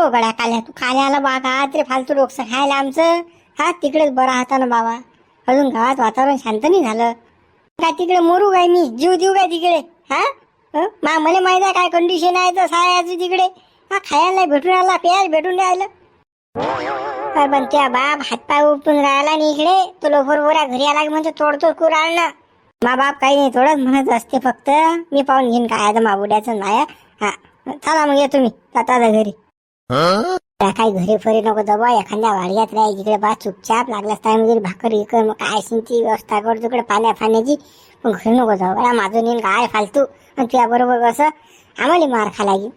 हो गड्या काल्या तू खाल्याला बागा तरी फालतू डोकसं खायला आमचं? हा तिकडेच बरं होता ना बाबा. अजून गावात वातावरण शांत नाही झालं. काय तिकडे मोरू काय मी? जीव देऊ काय तिकडे? हा? मा मला माहीत आहे काय कंडिशन आहे तर सायाची तिकडे. हा खायला नाही भेटून आला प्यायला भेटून राहिलं. काय पण त्या बाप हातपाय उपटून राहिला नाही इकडे. तो लोफर बोऱ्या घरी आला की म्हणजे तोडतो कुराळ ना. मा बाप काही नाही थोडंच म्हणत असते फक्त. मी पाहून घेईन काय आता माबुड्याचं माया. हा चला मग येतो मी जाता आता घरी. त्या काही घरी फरी नको दबा एखाद्या वाड्यात राह इकडे बा चुपचाप लागल्यास काय म्हणजे भाकर इकडे मग काय असेल ती व्यवस्था कर तिकडे पाण्या फाण्याची. पण घरी नको जाऊ. माझं नेन काय फालतू? आणि तुझ्या बरोबर कसं? आम्हाला मार खालायची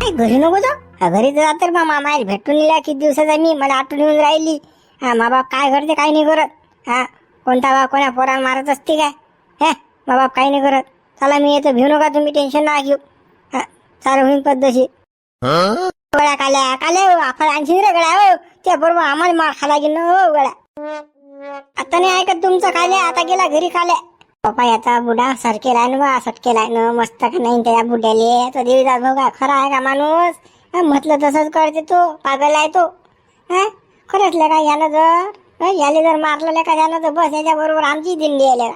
काय घरी नको जाऊ? घरी घरी तर मग बा भेटून दिला किती दिवसाचा मी मला आठवण येऊन राहिली. हा मा बाप काय करते काही नाही करत. हा कोणता बा कोणा पोरा मारत असते काय? हे मा बाप काही नाही करत. चला मी येतो. भिऊ नका तुम्ही टेन्शन ना घेऊ. हा चालू होईन पद्धतशीर. गळ्या काल्या काल्या हो, आपण आणखी रे गळ्या हो. त्या बरोबर आम्हाला मार खाला गेलं हो गळ्या. आता नाही ऐकत तुमचं काल्या आता गेला घरी खाल्या पप्पा याचा बुडा सरकेलाय ना बा सटकेलाय ना मस्त का नाही त्या बुड्याले. तो देवीदास भाऊ का खरा आहे का माणूस? म्हटलं तसंच करते तो पागल आहे तो. हा खरंच ले का यानं जर याले जर मारलं का यानं तर बस याच्या बरोबर आमची दिंडी आहे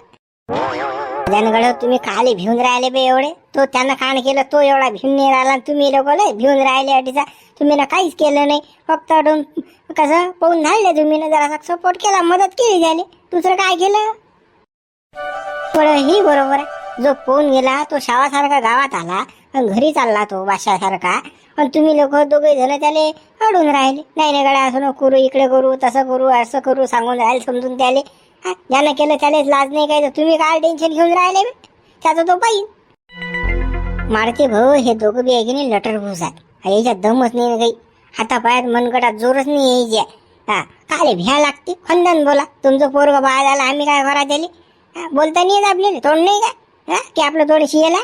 गड तुम्ही खाली भिवून राहिले बे एवढे. तो त्यानं खाण केलं तो एवढा भिवून नाही राहिला आणि तुम्ही लोक लय भिवून राहिले अटीचा. तुम्ही ना काहीच केलं नाही. फक्त अडून कसं पाहून झाले तुम्ही ना जरा सपोर्ट केला मदत केली झाली दुसरं काय केलं? पण ही बरोबर आहे जो पोहून गेला तो शावासारखा गावात आला आणि घरी चालला तो बादशासारखा आणि तुम्ही लोक दोघे जण त्याले अडून राहिले. नाही नाही गड्या असं नको करू इकडे करू तसं करू असं करू सांगून राहिले समजून त्याले. हा, ज्यानं केलं त्यालाच लाज नाही काय तर तुम्ही काय टेन्शन घेऊन राहिले त्याचा तो पाहिजे मारते भाऊ हे दोघं बी आहे की नाही लटर भूस आहे याच्यात दमच नाही ना काही. हातापायात मनगटात जोरच नाही यायची हा काले भ्या लागते. खंदन बोला. तुमचं पोरग बाळ झाला आम्ही काय करा त्याले बोलता नाही येत आपल्याला. तोंड नाही का? हा की आपलं तोंड शियला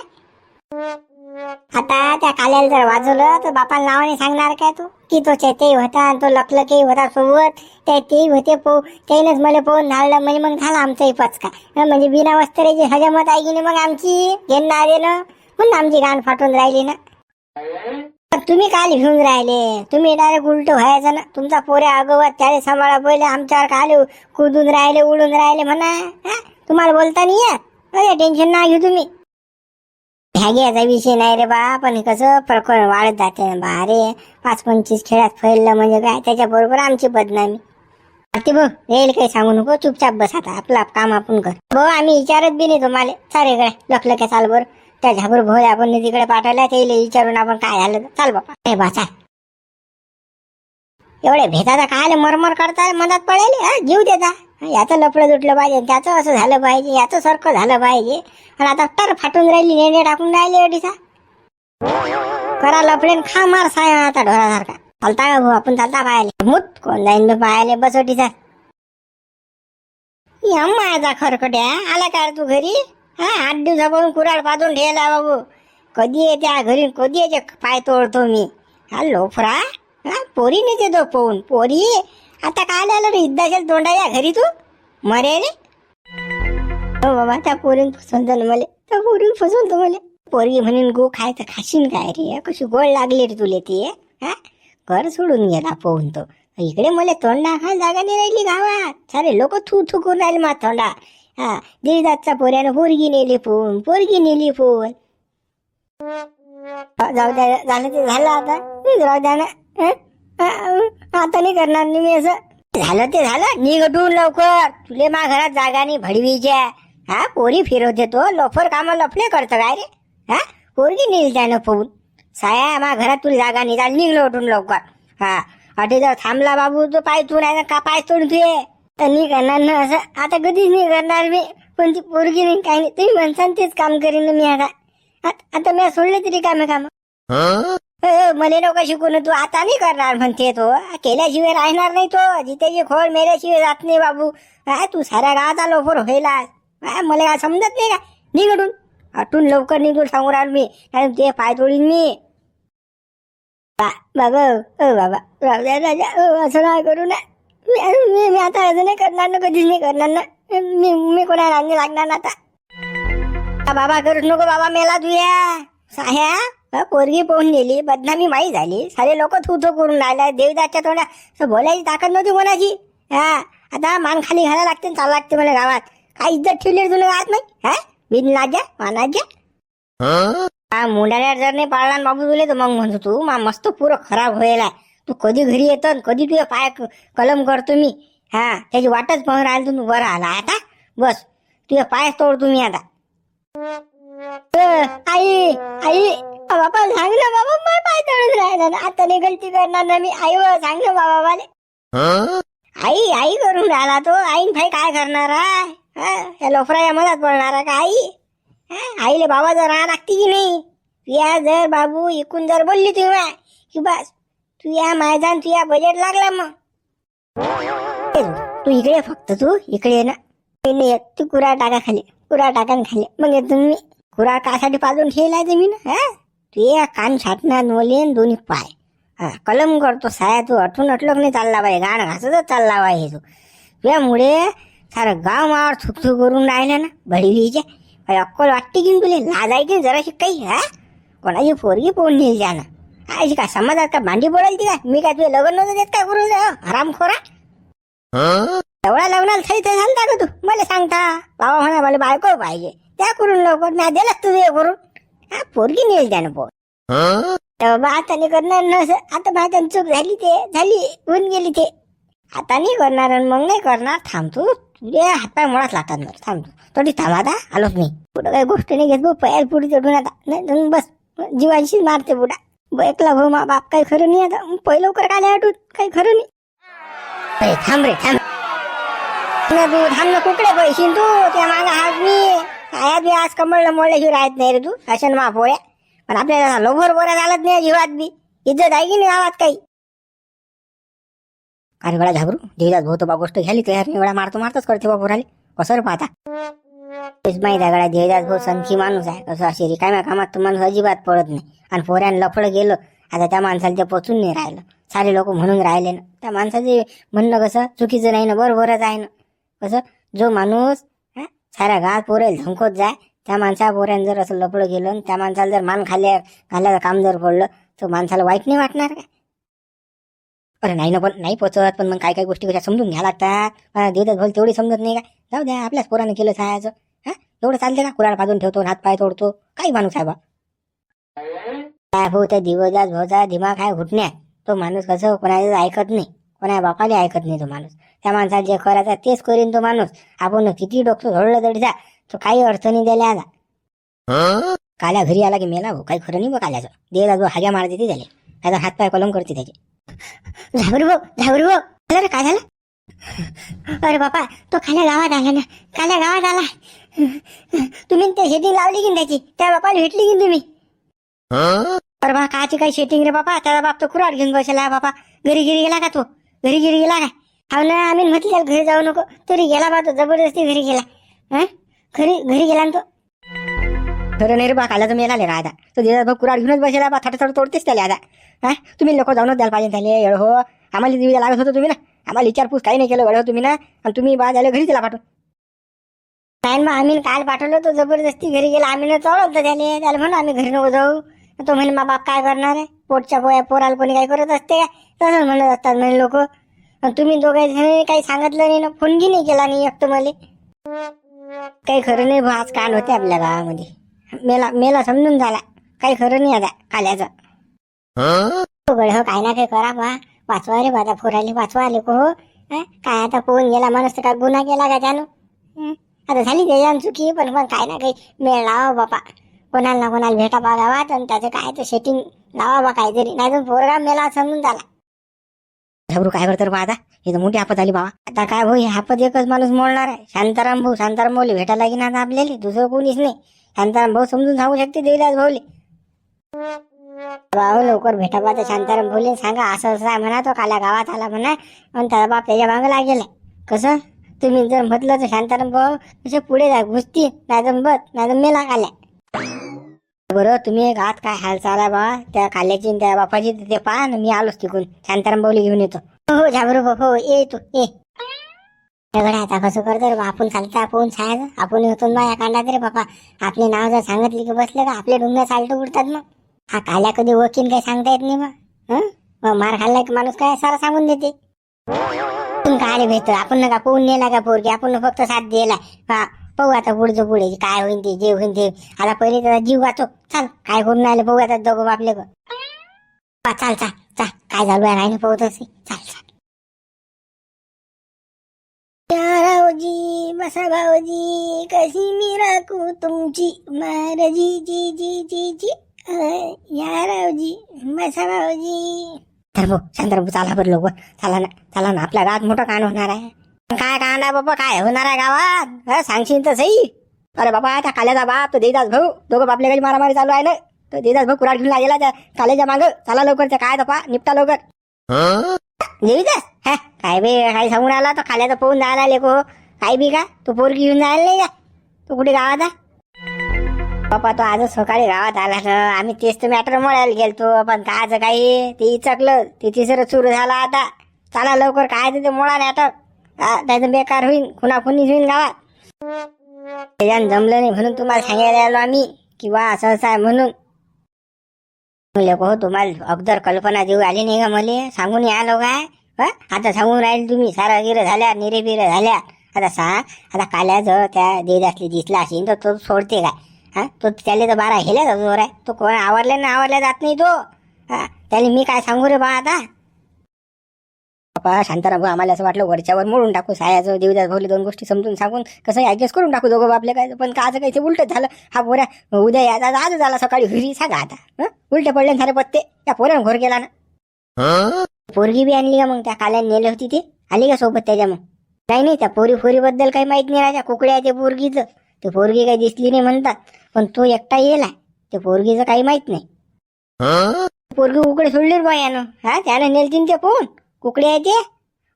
आता त्या काल्याला जर वाजवलं तर बापाला नावाने सांगणार काय तू? की तो चेते होता आणि तो लकलके होता सोबत त्या तेही होते पो त्यानेच मला पोहून धाडलं म्हणजे मग झाला आमचाही पचका. म्हणजे बिना वस्त्राची हजमत आहे की नाही मग आमची घेणार ना? म्हणून आमची गाण फाटून राहिली ना. तुम्ही काल घेऊन राहिले? तुम्ही डायरेक्ट उलट व्हायचं ना. तुमचा पोऱ्या अगोवर त्याने सांभाळा पहिले आमच्यावर काले कुदून राहिले उडून राहिले म्हणा. तुम्हाला बोलता नाही अरे टेन्शन ना घेऊ तुम्ही. घ्यायचा विषय नाही रे बा पण कसं प्रकरण वाढत जाते ना बा. अरे पाच पंचवीस खेळात फैललं म्हणजे काय? त्याच्या बरोबर आमची बदनामी. ते भाऊ येईल काही सांगू नको? चुपचाप बस आता. आपलं आप- काम आपण कर. भाऊ आम्ही विचारत बी नाही तुम्हाला सारे गड्या लखलं काय चाल बरं. त्या झाबर भाऊ आपण तिकडे पाठवल्या ते विचारून आपण काय झालं चाल बापा. हे बा चाल. एवढे भेटाचा काय मरमर करताय? मनात पडेल? हा जीव देता. याचं लपडं तुटलं पाहिजे त्याचं असं झालं पाहिजे याचं सारखं झालं पाहिजे. आणि आता टर फाटून राहिली नेणे टाकून राहिली अडीचा करा लफडेन खा मार साया आता ढोरासारखा. चालता का भाऊ आपण चालता पाहायले? मुत कोण जाईन बे पाहायले? बस अडीचा या माझा खरकट्या आला का तू घरी? हा आठ दिवसापासून कुराड पाजून ठेवला बाबू. कधी येते घरी कधी याचे पाय तोडतो मी. हा लोफरा. हा पोरी नेते तो पोहून पोरी? आता काय आलं? रे इद्दाशेल तोंडा या घरी तू? मरे रे हो बाबा त्या पोरीन फसवून ना मला. त्या पोरीन तो मला. पोरगी म्हणून गो खायचं खाशीन काय रे? कशी गोड लागली रे तुले ती हा? घर सोडून गेला पोहून तो. इकडे मला तोंडा खा जागा नाही राहिली गावात. सारे लोक थू थू करून राहिले मा तोंडा. हा देवीदासचा पोऱ्यानं पोरगी नेली फोन पोरगी नेली फोन. जाऊ द्या झालं ते झालं आता. जाऊ द्या ना आता नाही करणार नाही मी असं. झालं ते झालं निघटून लवकर. तुले मा घरात जागानी भडवीच्या. हा पोरी फिरवते तो. लफर काम लफले करतं काय रे? हा पोरगी नेल त्यानं फोन साया मा घरात तुला जागा नाही. चाल निघलो उठून लवकर. हा अटे जर थांबला बाबू तो पाय तू नाही का पाय तोडून तुये तर नाही करणार ना असं. आता कधीच नाही करणार मी. पण ती पोरगी नाही काही नाही. तुम्ही म्हणसान तेच काम करीन मी आता. आता मी सोडले तरी कामे काम. हो, मला नको शिकून तू आता नाही करणार म्हणते तो. केल्याशिवाय राहणार नाही तो. जिथे जे खोड मेल्याशिवाय जात नाही बाबू. हा तू साऱ्या गावाचा लोफर व्हायला. मला काय समजत नाही का? निघडून. आटून लवकर निघून सांगू राहिलो मी. कारण ते पाय तोडीन मी. बा- बाबा ओ बाबा. राजा राजा असं नाही करू ना? मी मी- आता असं नाही करणार ना कधीच नाही करणार ना. मी मी कोणाला लागणार ना आता? बाबा करूच नको बाबा मेला तुया. साह्या? पोरगी पोहून गेली बदनामी माई झाली. सारे लोक थू थू करून राहिला देवदासच्या तोंडा बोलायची ताकद नव्हती कोणाची. हा आता मान खाली घालायला लागते आणि लागते मला गावात. काय इज्जत ठेवली तुला गावात नाही? हा? बिन लाजा मानाजा जर नाही पाळला बाबू तुले तर मग म्हणतो तू मा मस्त पुरं खराब व्हायला. तू कधी घरी येतो आणि कधी तुझ्या पाय कलम करतो मी हा त्याची वाटच पाहून राहिली तू बरं आला आता बस तुझ्या पायच तोड तुम्ही आता. आई आई बाबा सांग ना बाबा माझे पाय तळून राहिला ना. आता नाही गलती करणार ना मी. आई हो, व सांग ना बाबा. मला आई आई करून राहिला तो. आईन भाई काय करणार आहे? हा? या लोफराया मधात पडणार का आई? आईले बाबा जर राहा लागते की नाही? या जर बाबू इकून जर बोलली तुम्ही की बस तू या मैदान तू या बजेट लागला मग. तू इकडे फक्त तू इकडे ये ना. येत. तू कुरा टाका खाली कुरा टाका न खाली. मग येतो मी. कुरा कासाठी पाजून ठेवलाय तुम्ही ना हा? तू कान छाटणार नोले आणि दोन्ही पाय. हा कलम करतो साया तू अटून अटलोक नाही चालला पाहिजे गाण घासतच चालला पाहिजे हे तू. तुझ्यामुळे सारं गाव मावर थुकथुक करून राहिलं ना भडीचे अक्कल वाटते की तुले? लाज आहे की जराशी काही हा? कोणाची पोरगी पोहून नेली जाणं काय काय समाजात का भांडी बोलायची ती मी काय तुझे लग्न नव्हतं देत काय करून? आराम खोरा एवढा लग्नाला सही तर सांगता का तू? मला सांगता. बाबा म्हणा मला बायको पाहिजे. त्या करून लवकर मी दिलंच तुझे करून. पोरगी नेल त्यानं पोर. तेव्हा आता नाही करणार ना आता माझ्या चूक झाली ते. झाली. होऊन गेली ते. आता नाही करणार मग नाही करणार. थांब तू. तुझे हातपाय मुळात लागतात मग थांब तू. थोडी थांब आता. आलोच नाही पुढं काही गोष्ट नाही घेत भाऊ पयार पुढे चढून आता. नाही बस. जीवांशीच मारते बुडा. एकला भाऊ मा बाप काही खरं नाही आता. पहि पहिलं लवकर काय आठवत काही खरं नाही. थांब रे थांब. तू. थांब ना कुकडे पैसे तू. त्या मागा हात मी. काय बी आज कमळला मोडल्याशिवाय राहत नाही रे तू. अशन मा पोळ्या. पण आपल्याला लोभर बोऱ्या चालत नाही हिवात बी. इज्जत आहे की नाही गावात काही? अरे वेळा घाबरू. देवीदास भाऊ तर बा गोष्ट घ्याली तयार नाही. वेळा मारतो मारतोच करते बा पोराले कसं रे पाहता तेच माहीत आहे गड्या देवीदास भाऊ संखी माणूस आहे. कसं असे रिकाम्या कामात तो माणूस अजिबात पडत नाही. आणि पोऱ्यानं लफड गेलं आता त्या माणसाला ते पोचून नाही राहिलं. सारे लोक म्हणून राहिले ना. त्या माणसाचे म्हणणं कसं? चुकीचं नाही ना बरोबरच आहे ना. कसं? जो माणूस हा, साऱ्या गावात पोरेल धमकत जाय. त्या माणसा पोऱ्यानं जर असं लपडं गेलं आणि त्या माणसाला जर मान खाल्या घालायचं काम जर पडलं तर माणसाला वाईट नाही वाटणार का? अरे नाही ना पण नाही पोचत पण मग काय काय गोष्टी कशा समजून घ्या लागतात. देतात भल तेवढी समजत नाही का? जाऊ द्या आपल्याच पोरानं केलं सहायचं हा? एवढं चालते का? कुराड पाजून ठेवतो हात पाय तोडतो. काही माणूस आहे बा. काय भाऊ त्या दिवजात भाऊचा दिमाग आहे घुटण्या तो माणूस कसं कोणाचं ऐकत नाही. कोणा बापाले ऐकत नाही तो माणूस. त्या माणसाला जे करायचा तेच करीन तो माणूस. आपण किती डोकं झोडलं तरी जा. तो काही अर्थ नाही द्यायला आला काल्या घरी आला की मेला भाऊ. काही खरं नाही बघ काल्याचं. देला जो हाग्या मारते ते झाले. आता हात पाय कलम करते त्याचे. झाबरू भाऊ झाबरू भाऊ. रे काय झालं? अरे बापा तो खाल्या गावात आला ना. खाल्या गावात आला. तुम्ही ते शेटिंग लावली की त्याची? त्या बापाला भेटली की तुम्ही? अरे बा काची काही शेटिंग रे बापा. त्याचा बाप तो कुराड घेऊन बसला बापा. घरी गिरी गेला का तो? घरी गिरी गेला काय? हा ना आम्ही म्हटलं त्याला घरी जाऊ नको. तरी गेला बा तो जबरदस्ती घरी गेला. घरी घरी गेला ना तो. खरं नाही रे बा काला तुम्ही येणार आता तो दिवस भाऊ कुराड घेऊनच बसेला बा थोडं थोडं तोडतेच त्याला आता. हा? तुम्ही लोक जाऊनच द्यायला पाहिजे त्याला एवढं हो. आम्हाला दिवी लागत होतं तुम्ही ना. आम्हाला विचारपूस काही नाही केलं एवढं हो तुम्ही ना. आणि तुम्ही बा झालं घरी त्याला पाठवून काय मग आम्ही काल पाठवलं तो जबरदस्ती घरी गेला. आम्ही ना चढवलं त्याला. त्याला म्हणून आम्ही घरी नको जाऊ. तो म्हणे मा बाप काय करणार आहे? पोटच्या पोया पोराला कोणी काय करत असते का? तसंच म्हणत असतात म्हणे लोक. तुम्ही दोघांनी काही सांगितलं नाही ना फोन घी नाही केला नाही एकटं मला. काही खरं नाही भाऊ आज काल होते आपल्या गावामध्ये मेला मेला समजून झाला. काही खरं नाही आता काल्याचं हो हो काय ना काही करा बा. वाचवा रे बाजा फोराले वाचवा आले को हो. काय आता पोहून गेला माणूस तर काय गुन्हा केला का त्यानं? आता झाली त्याच्यानं चुकी पण मग काय ना काही मेळ लावा बापा. कोणाला ना कोणाला भेटा बा गावात आणि त्याचं काय तर सेटिंग लावा बा काहीतरी. नाही तर पोरगा मेला समजून झाला. घाबरू काय करतो रे बा आता? तर मोठी आपत आली बाबा आता काय भाऊ ही आपत एकच माणूस मोडणार आहे. शांताराम भाऊ शांताराम भाऊले भेटायला की आता आपल्याला? दुसरं कोणीच नाही. शांताराम भाऊ समजून सांगू शकते देवीदास भाऊले. भाऊ लवकर भेटा बा शांताराम भाऊले सांगा असं असं आहे म्हणा तो काल्या गावात आला म्हणा. आणि त्याचा बाप त्याच्या मागं लागेलाय कसं? तुम्ही जर म्हटलं तर शांताराम भाऊ कसे पुढे जा घुसती नाही तर बस नाही तर मेला काल्या. बरं तुम्ही गावात काय हाल आहे बा? त्या काल्याची आणि त्या बापाची तर ते पहा ना मी आलोच तिकून शांताराम भाऊली घेऊन येतो. हो हो झाबरू भाऊ हो ये तू ये. आता कसं करतो रे बा आपण चालतं आपण छायाचं आपण होतो ना या कांडात रे बापा. आपले नाव जर सांगितले की बसले का आपले डुंगर चालतं उडतात मग. हा काल्या कधी वकील काय सांगता येत नाही मग. हं? मग मार खाल्ला की माणूस काय सारा सांगून देते? तुम्ही काय आले भेटतो आपण नका पोहून नेला का पोरगी? आपण फक्त साथ दिला. हा पाहू आता पुढचं पुढे काय होईन ते जे होईन ते. आता पहिले त्याचा जीव वाचो चाल काय करून राहिलं पाहू आता दोघं ग. चाल चाल चाल. काय झालो आहे नाही पाहू तसे. चाल चाल. भाऊजी बसा भाऊजी. कशी मी राखू तुमची महाराजी जी जी जी जी. या रावजी बसा भाऊजी. तर भाऊ शांतराबू चला बरं लोक चला ना चला ना. आपला राज मोठं कान होणार आहे. काय कांदा बाबा काय होणार आहे गावात? हं, सांगशील तर सई अरे बाबा त्या काल्याचा बाप तो देदास भाऊ. दोघं बापल्या काही मारामारी चालू आहे ना. तो देदास भाऊ कुराड घेऊन लागेला त्या काल्याच्या मागं. चला लवकर त्या काय तपा? निपटा लवकर. देवीदास? हा काय बे काय सांगून आला? तो खाल्याचा पोहून जायला लेको काय बी का? तू पोरगी घेऊन जायला नाही का? तू कुठे गावात आहे? बापा तो आज सकाळी गावात आला ना. आम्ही तेच तर मॅटर मळायला गेलतो. पण कायचं काही ते इचकलं. ते तिसरं सुरू झालं आता. चला लवकर काय ते मोळा नाटक. हा, त्याचं बेकार होईन खुनाखुनी होईन गावात. त्याच्यानं जमलं नाही म्हणून तुम्हाला सांगायला आलो आम्ही किंवा असं असं आहे म्हणून. म्हणले हो तुम्हाला अगदर कल्पना देऊ आली नाही का मला? सांगून आलो काय? हा? आता सांगून राहील तुम्ही सारा गिरं झाल्या निरे झाल्या. आता सांग आता काल्या जर त्या देदासली दिसला असेल तर तो सोडते काय? हा? तो त्याला तर बारा हेल्या जोर आहे. तो कोण आवडल्या ना आवडल्या जात नाही तो. हा? त्याला मी काय सांगू रे बा आता? बापा शांताराम आम्हाला असं वाटलं वरच्यावर मोडून टाकू सायाचं देवदास भाऊले दोन गोष्टी समजून सांगून कसं ऍडजस्ट करून टाकू दोघं आपले काय पण काचं काही ते उलटच झालं? हा पोऱ्या उद्या याचा आज झाला सकाळी हुरी सांगा आता हं? उलटे पडले सारे पत्ते त्या पोऱ्यानं घोर केला ना. पोरगी बी आणली का मग त्या काल्याने नेले होती ते? आली का सोबत त्याच्या मग? काही नाही त्या पोरी फोरीबद्दल काही माहीत नाही राजा कुकड्या ते पोरगीचं. ते पोरगी काही दिसली नाही म्हणतात पण तो एकटा येला ते पोरगीचं काही माहीत नाही. पोरगी उकडे सोडली बा यानं हा? त्यानं नेलतीन ते कोण कुकडे आहे ते?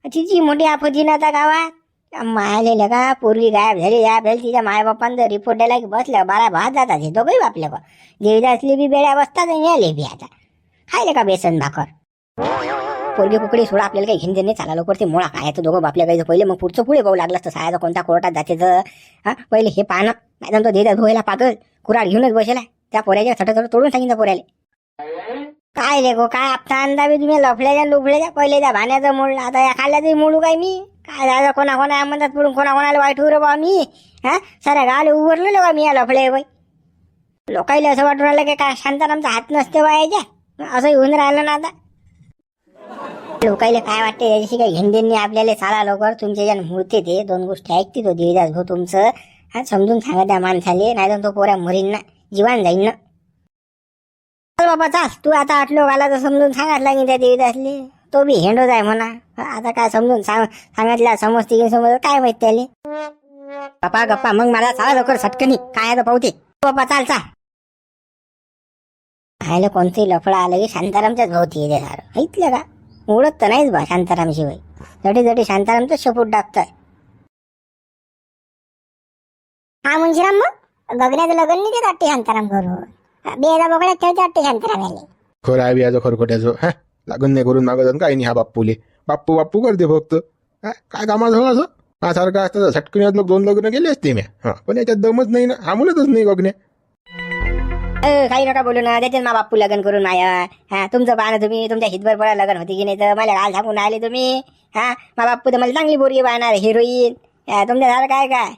तिची मोठी आपत्ती ना आता गावात. मायालेलं का पोरगी गायब झाली गायब झाली. तिच्या मायबापांचं रिपोर्ट द्यायला की बसल्या बाळा भात जातात हे दोघंही बापल्या बा देवीदासली बी बेड्या बसतात आणि आले बी आता. खायले का बेसन भाकर. पोरगी कुकडी सोडा आपल्याला काही घेऊन नाही. चाला लवकर ते मुळा काय तर दोघं बापल्या काही पहिले मग पुढचं पुढे पाहू लागलं असतं. सायाचा कोणत्या कोर्टात जाते तर हा? पहिले हे पाहणं नाही तर तो देतात धुवायला पागल कुराड घेऊनच बसेला. त्या पोऱ्याच्या थटथट तोडून सांगितलं पोऱ्याला. काय रे गो काय आपता अंदाबी तुम्ही लफल्याच्या लुफल्याच्या पहिले त्या भाण्याचं मोडलं. आता या खाल्ल्याचंही मोडू काय मी? काय झालं? कोणा कोणा म्हणतात पडून कोणा कोणाला वाईट होऊ रे बा मी? हा? साऱ्या गावाला उभरलेलो बा मी या लफले बाई. लोकायला असं वाटून राहिलं की काय शांतारामचा हात नसते बा याच्या. असंही होऊन राहिलं ना आता. लोकायला काय वाटते याच्याशी काही हिंदींनी आपल्याला. चाला लवकर तुमच्या ज्या मूर्ती ते दोन गोष्टी ऐकते तो देवीदास भाऊ तुमचं. हा समजून सांगा त्या माणसाले नाही तर तो पोऱ्या मुरींना जीवान जाईन ना. बाबा चाल. तू आता आठ लोक तर समजून सांगितला की त्या देवीदासले. तो बी हेंडोच आहे म्हणा. आता काय समजून सांग सांगितल्या समजते की समज काय माहीत त्याले? पप्पा गप्पा. मग मला चाल लवकर सटकनी. काय आता पाहते पप्पा चाल चाल. खायला कोणतंही लफडा आलं की शांतारामच्याच भोवती येते सारं. ऐकलं का? ओळख तर नाहीच बा शांताराम शिवाय जटी जटी शांतारामचं शपूट टाकतोय हा मुंशीराम मग? गगन्याचं लग्न नाही देत वाटते शांताराम करून बेदा बोकड्यात ठेवते वाटते शांताराम याले खरं आहे बियाचं खरखोट्याचं. हा? लागून नाही करून मागत काही नाही हा बाप्पूले. बाप्पू बाप्पू करते फक्त. हा? काय कामाचं हो असं? हा सारखं असतं झटकण्यात लोक दोन लग्न गेले असते मी हा? पण याच्यात दमच नाही ना. हा मुलतच नाही गगने अ, काही नका बोलू ना. देते मा बाप्पू लग्न करून माया. हा? तुमचं पाहणं तुम्ही. तुमच्या हितभर पडा लग्न होती की नाही तर मला गाल झाकून आले तुम्ही. हा? मा बाप्पू तर मला चांगली बोरगी पाहणार हिरोईन. तुमच्या झालं काय? काय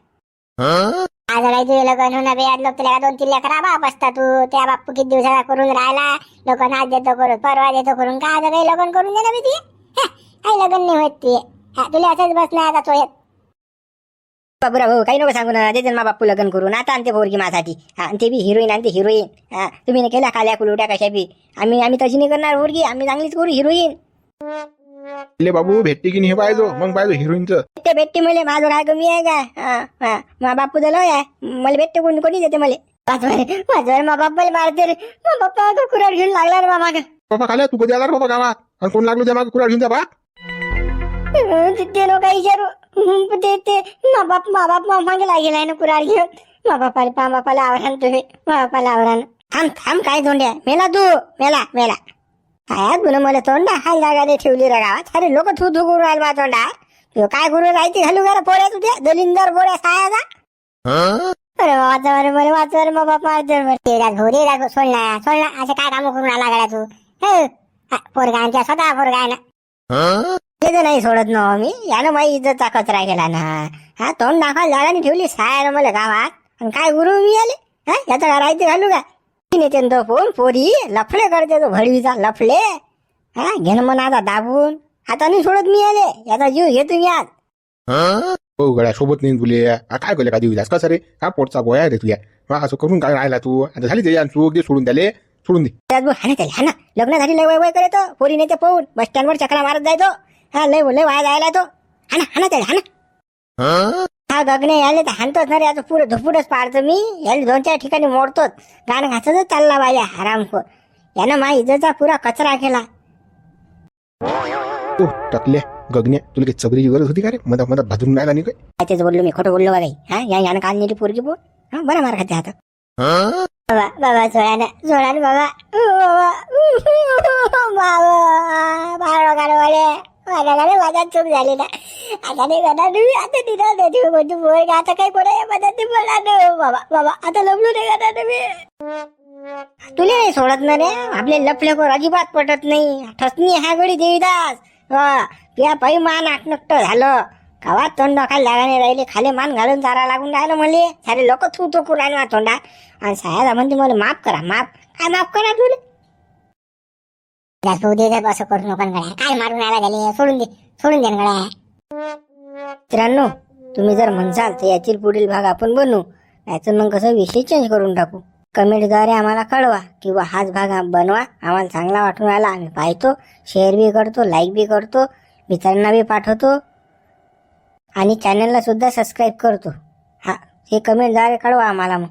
आज काही तुझे लग्न होणार बे आज लोक तुला दोन तीन लेकरा बाप असता तू. त्या बाप्पू किती दिवसाचा करून राहिला? लोकांना आज देतो करून परवा देतो करून. का आता काही लग्न करून देणार मी ती? काही लग्न नाही होत ती. हा, तुला असंच बस नाही आता तो येत बाबूरा भाऊ काही नको सांगू ना. देते मा बापू लग्न करून आता आणते पोरगी माझ्यासाठी. हा ते बी हिरोईन आणते हिरोईन. हा तुम्ही नाही केल्या काल्या कुलुट्या कशा बी? आम्ही आम्ही तशी नाही करणार पोरगी. आम्ही चांगलीच करू हिरोईन. ले बाबू भेटते की नाही हे पाहिजो. मग पाहिजो हिरोईनचं. भेटते भेटते मला. माझं काय कमी आहे हा हा. मा बापू दिलं आहे. मला भेटते कोणी कोणी देते मला? माझं मा बाप्पाला मारते रे. मा बाप्पा कुराड घेऊन लागला रे मामा बाबा खाल्या? तू कधी आला बाबा गावात? आणि कोण लागलो त्या मागे कुराड घेऊन जा बा? ते नको विचारू ते ते मा बाप मा बाप मा मागे लागेल ना कुराड घेऊन. मा बापाला मा बापाला आवरान तुम्ही. मा बापाला आवरान थांब थांब काय तोंड्या मेला तू. मेला मेला. काय गुण मला तोंडा हाय जागाने ठेवली रे गावात. अरे लोक थू थू करू राहिले मा तोंडा. ह्यो काय करू राहते घालू का रे पोळ्या तुझ्या दलिंदर पोळ्या सायाचा? अरे वा वाचवा रे मला वाचवा रे बाबा मारतो रे ते राघव रे राघव सोड ना सोड ना असं काय काम करून आला गड्या तू? हे? पोरगांच्या स्वतः पोरगा ना. ते तर नाही सोडत ना हो मी. यानं माझी इज्जतचा कचरा केला ना. हा तोंड दाखवायला जागा ठेवली सायानं मला गावात. आणि काय गुरु मी आले? हा? याचा राहते घालू का नेते फोन पोरी लफडे करते तो भडवीचा लफडे. हा घेणं म्हणा आता दाबून. आता नाही सोडत मी आले याचा जीव घेतो मी आज. हो गड्या सोबत नाही तुले. हा, काय केलं का देऊ? कसं रे हा पोटचा गोया रे तुया मग असं करून काय राहिला तू? आता झाली ते चूक दे सोडून द्याले. सोडून दे. त्यात बघ, हाना त्याला हाना लग्न झाली लय वय वय करे तो पोरी नेते पाहून बस स्टँडवर चक्रा मारत जायचो. हा लय लय वाया जायला तो. हाना हाना त्याला हाना हा गगने याले तर हाणतोच ना रे याचं पुरं धुपुरच पाडतो मी. याला दोन चार ठिकाणी मोडतोच. गाणं घातच चालला पाहिजे हरामखोर. यानं माझ्या इज्जतचा पुरा कचरा केला. ओ टाकले. गगन्या तुला काही चबरीची गरज होती का रे? मधात मधात भाजून नाही काय? काय तेच बोललो मी खोटं बोललो काही? हा या यानं काल नेली पोरगी बोल हा बरं मार खाते आता. बाबा बाबा बाबा. उ बाबा. बाबा बाळो गाडवाले. माझ्या गाडी चूक झाली ना आता नाही करणार तुम्ही आता तिथं देते कोणती पोरगी आता काही कोणा मदत नाही बोलणार. बोला बाबा बाबा आता लपलो नाही करणार तुम्ही तुले नाही सोडत ना रे. आपले लपले कोर अजिबात पटत नाही. ठसनी हा गडी देवीदास. या तुया पायी मान आटनट्ट झालं. गावात तोंड खाली लागाने राहिले खाली मान घालून चारा लागून राहिलं म्हणले. सारे लोक थू तो कुरान तोंडा आणि साहेब म्हणते मला माफ करा माफ. काय माफ करा तुले? जास्त उद्या जात असं करू नका काय मारून आला झाले सोडून दे सोडून दे गळ्या मित्रांनो तुम्ही जर म्हणसाल तर यातील पुढील भाग आपण बनवू. नाहीतर मग कसं विषय चेंज करून टाकू. कमेंटद्वारे आम्हाला कळवा किंवा हाच भाग बनवा. आम्हाला चांगला वाटून राहिला आम्ही पाहतो शेअर बी करतो लाईक बी करतो मित्रांना बी पाठवतो. आणि चॅनलला सुद्धा सबस्क्राईब करतो. हा हे कमेंटद्वारे कळवा आम्हाला मग.